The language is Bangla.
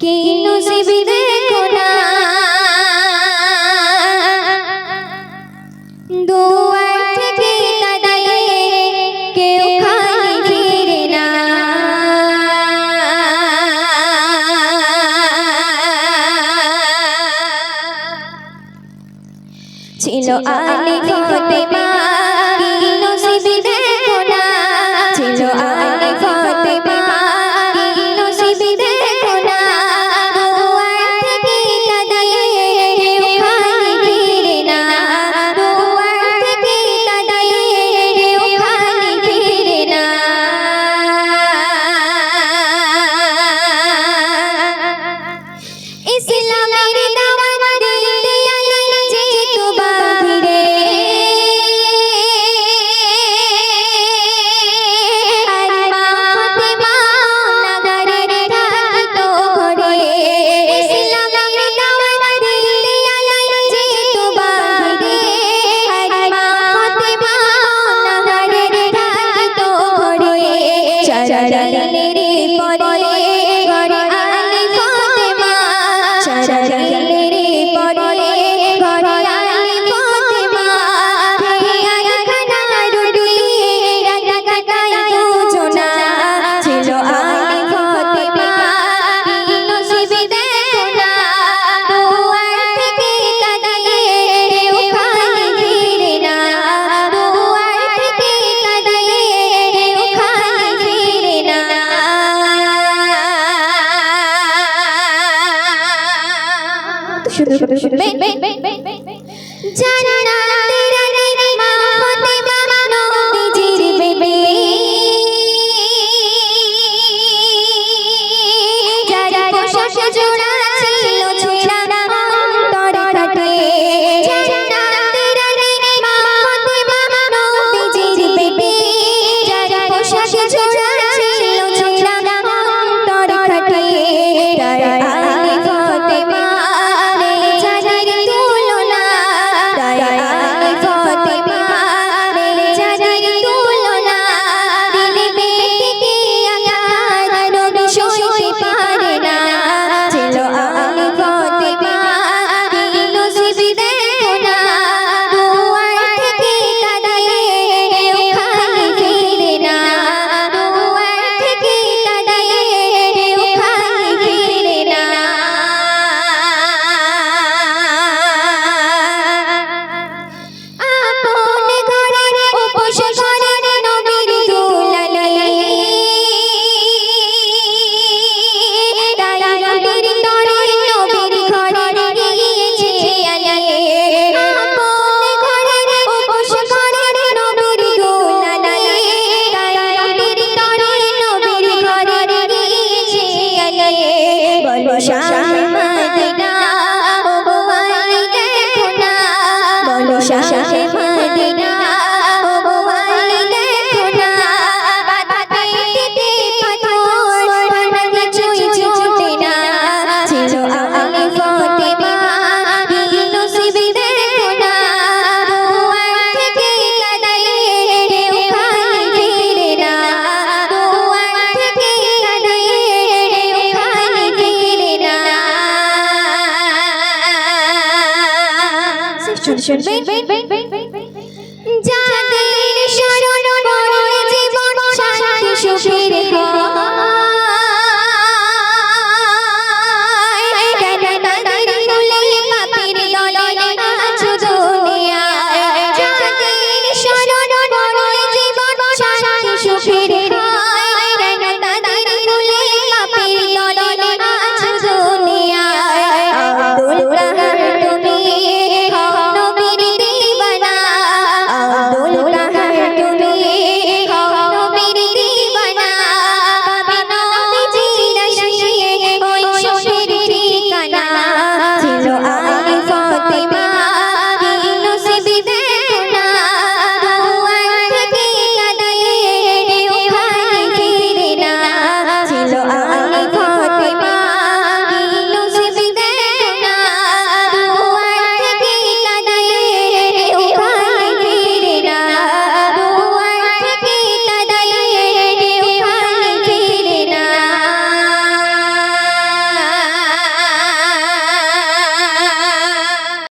কে নসিবি দেখো না? দুয়ার থেকে দাঁড়ায় ছিল আলে হতে মা কি নসিবি পরে শুধু শুনবেন জানি না 想想想 শুনবে? জাগাইলে শরণ পড়ে জীবন শান্তি সুখের হয়